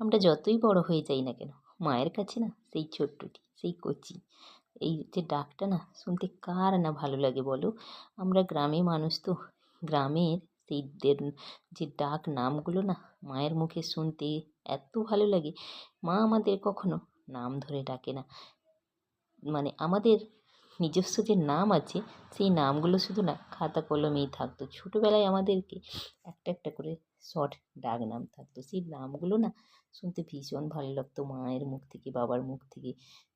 আমরা যতই বড় হয়ে যাই না কেন, মায়ের কাছে না সেই ছোট্টটি, সেই কচি, এই যে ডাকটা না শুনতে কার না ভালো লাগে বলো? আমরা গ্রামে মানুষ তো, গ্রামের সেই যে ডাক নামগুলো না মায়ের মুখে শুনতে এত ভালো লাগে। মা আমাদের কখনো নাম ধরে ডাকে না। মানে আমাদের নিজস্ব যে নাম আছে, সেই নামগুলো শুধু না, খাতা কলমেই থাকতো। ছোটোবেলায় আমাদেরকে একটা একটা করে শর্ট ডাক নাম থাকতো। সেই নামগুলো না শুনতে ভীষণ ভালো লাগতো মায়ের মুখ থেকে, বাবার মুখ থেকে,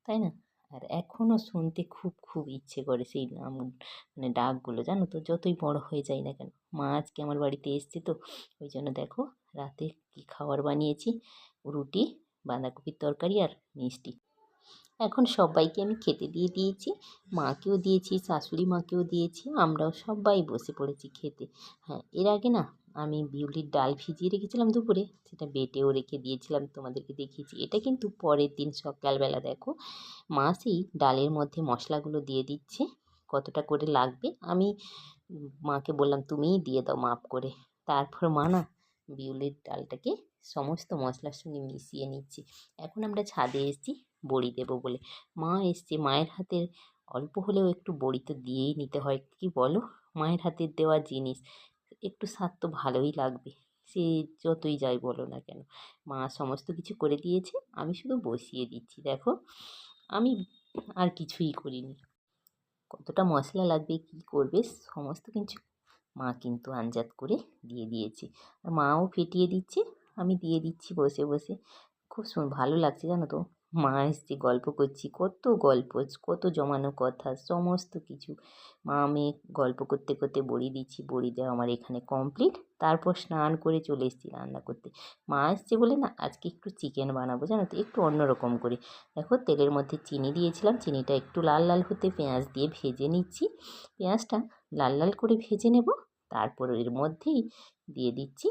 তাই না? আর এখনও শুনতে খুব খুব ইচ্ছে করে সেই নাম মানে ডাকগুলো, জানো তো? যতই বড় হয়ে যায় না কেন, মা আজকে আমার বাড়িতে এসছে তো, ওই জন্য দেখো, রাতে কী খাবার বানিয়েছি? রুটি, বাঁধাকপির তরকারি আর মিষ্টি। এখন সবাইকে আমি খেতে দিয়ে দিয়েছি। মাকেও দিয়েছি, শাশুড়ি মাকেও দিয়েছি, আমরাও সবাই বসে পড়েছি খেতে। হ্যাঁ এর আগে না আমি বিউলির ডাল ভিজিয়ে রেখেছিলাম দুপুরে, সেটা বেটেও রেখে দিয়েছিলাম, তোমাদেরকে দেখিয়েছি। এটা কিন্তু পরের দিন সকালবেলা, দেখো। মা সেই ডালের মধ্যে মশলাগুলো দিয়ে দিচ্ছে, কতটা করে লাগবে। আমি মাকে বললাম, তুমিই দিয়ে দাও মাপ করে। তারপর মা না বিউলির ডালটাকে সমস্ত মশলার সঙ্গে মিশিয়ে নিচ্ছি। এখন আমরা ছাদে এসেছি বড়ি দেবো বলে। মা এসছে, মায়ের হাতের অল্প হলেও একটু বড়ি তো দিয়েই নিতে হয়, কি বলো? মায়ের হাতের দেওয়া জিনিস, একটু স্বাদ তো ভালোই লাগবে, সে যতই যাই বলো না কেন। মা সমস্ত কিছু করে দিয়েছে, আমি শুধু বসিয়ে দিচ্ছি, দেখো। আমি আর কিছুই করিনি। কতটা মশলা লাগবে, কী করবে, সমস্ত কিছু মা কিন্তু আঞ্জাত করে দিয়ে দিয়েছে। আর মাও ফেটিয়ে দিচ্ছে, আমি দিয়ে দিচ্ছি বসে বসে। খুব ভালো লাগছে জানো তো। মা এসছে গল্প করছি, কত গল্প, কত জমানো কথা, সমস্ত কিছু। মা মেয়ে গল্প করতে করতে বড়ি দিচ্ছি বড়ি দেওয়া আমার এখানে কমপ্লিট তারপর স্নান করে চলে এসেছি রান্না করতে। মা এসছে বলে না, আজকে একটু চিকেন বানাবো, জানো তো, একটু অন্যরকম করে। দেখো, তেলের মধ্যে চিনি দিয়েছিলাম, চিনিটা একটু লাল লাল হতে পেঁয়াজ দিয়ে ভেজে নিচ্ছি। পেঁয়াজটা লাল লাল করে ভেজে নেব, তারপর এর মধ্যেই দিয়ে দিচ্ছি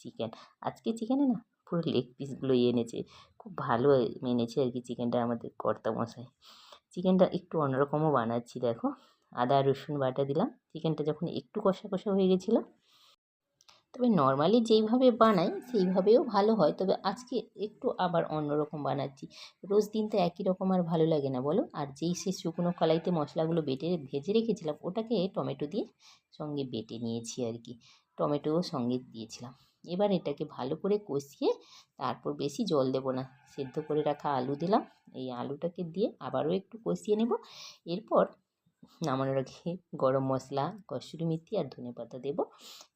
চিকেন আজকে চিকেনে না পুরো লেগ পিসগুলোই এনেছে। খুব ভালো এনেছে আর কি চিকেনটা আমাদের কর্তা মশাই চিকেনটা একটু অন্যরকমও বানাচ্ছি, দেখো। আদা, রসুন বাটা দিলাম। চিকেনটা যখন একটু কষা কষা হয়ে গেছিল। তবে নর্মালি যেইভাবে বানাই, সেইভাবেও ভালো হয়। তবে আজকে একটু আবার অন্যরকম বানাচ্ছি। রোজ দিন তো একই রকম আর ভালো লাগে না, বলো? আর যেই সে শুকনো কলাইতে মশলাগুলো বেটে ভেজে রেখেছিলাম, ওটাকে টমেটো দিয়ে সঙ্গে বেটে নিয়েছি আর কি। টমেটোও সঙ্গে দিয়েছিলাম। এবার এটাকে ভালো করে কষিয়ে তারপর বেশি জল দেবো না। সেদ্ধ করে রাখা আলু দিলাম। এই আলুটাকে দিয়ে আবারও একটু কষিয়ে নেব। এরপর নামানোর আগে গরম মশলা, কসুরি মেথি আর ধনে পাতা দেবো।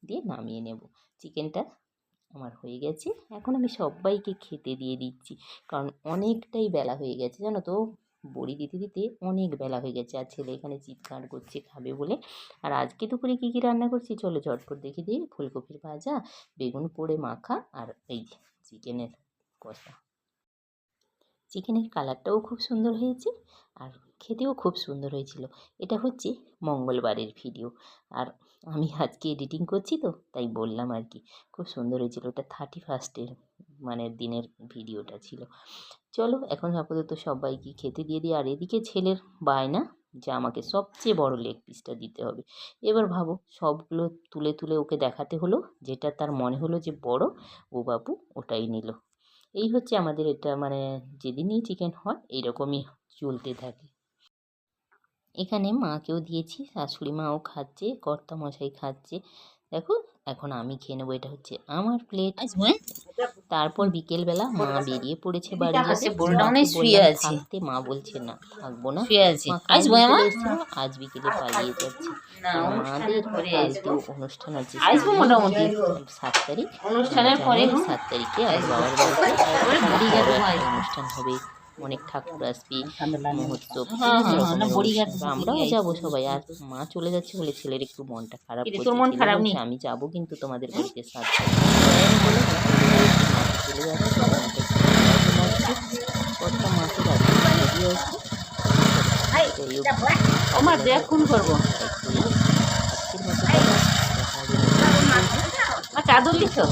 দিয়ে নামিয়ে নেব। চিকেনটা আমার হয়ে গেছে। এখন আমি সবাইকে খেতে দিয়ে দিচ্ছি। কারণ অনেকটাই বেলা হয়ে গেছে, জানো তো? বড়ি দিতে দিতে অনেক বেলা হয়ে গেছে। আর ছেলে এখানে চিৎকার করছে, খাবে বলে। আর আজকে দুপুরে কী কী রান্না করছি? চলো ঝটপট দেখে দিই। ফুলকপির ভাজা, বেগুন পোড়ে মাখা আর এই চিকেনের কষা। চিকেনের কালারটাও খুব সুন্দর হয়েছে আর খেতেও খুব সুন্দর হয়েছিল। এটা হচ্ছে মঙ্গলবারের ভিডিও। আর আমি আজকে এডিটিং করছি তো, তাই বললাম আর কি। খুব সুন্দর হয়েছিল। ওটা থার্টি ফার্স্টের মানে দিনের ভিডিওটা ছিল। চলো এখন আপাতত সবাইকে খেতে দিয়ে দিই। আর এদিকে ছেলের বায়না, যে আমাকে সবচেয়ে বড় লেগ পিসটা দিতে হবে। এবার ভাবো, সবগুলো তুলে তুলে ওকে দেখাতে হলো, যেটা তার মনে হলো যে বড়, ও বাবু ওটাই নিল। এই হচ্ছে আমাদের এটা মানে যেদিনই চিকেন হয়, এইরকমই চলতে থাকে। এখানে মাকেও দিয়েছি, শাশুড়ি মাও খাচ্ছে কর্তা মশাই খাচ্ছে। দেখো এখন আমি খেয়ে নেব এটা হচ্ছে আমার প্লেট তারপর বিকেলবেলা মা বেরিয়ে পড়েছে বাড়ি টাকা সে যেতে। বোলডাউনে মাকে শুয়ে বললাম আছে। থাকতে মা বলছে না থাকব না আজ বিকেলে পালিয়ে যাচ্ছে। অনুষ্ঠান আছে মোটামুটি। সাত তারিখ অনুষ্ঠানের পরে সাত তারিখে আমার বাবার বাড়িতে। অনুষ্ঠান হবে অনেক ঠাকুর আসবে মহোৎসব হ্যাঁ, হ্যাঁ। থেকে আমরাও যাব সবাই। আর মা চলে যাচ্ছে বলে ছেলের একটু মনটা খারাপ করছে। তোর মন খারাপ নেই? আমি যাব কিন্তু তোমাদের বাড়িতে মাকে চলে যাচ্ছে আমার দেখ ফোন করব। চাদর লিখো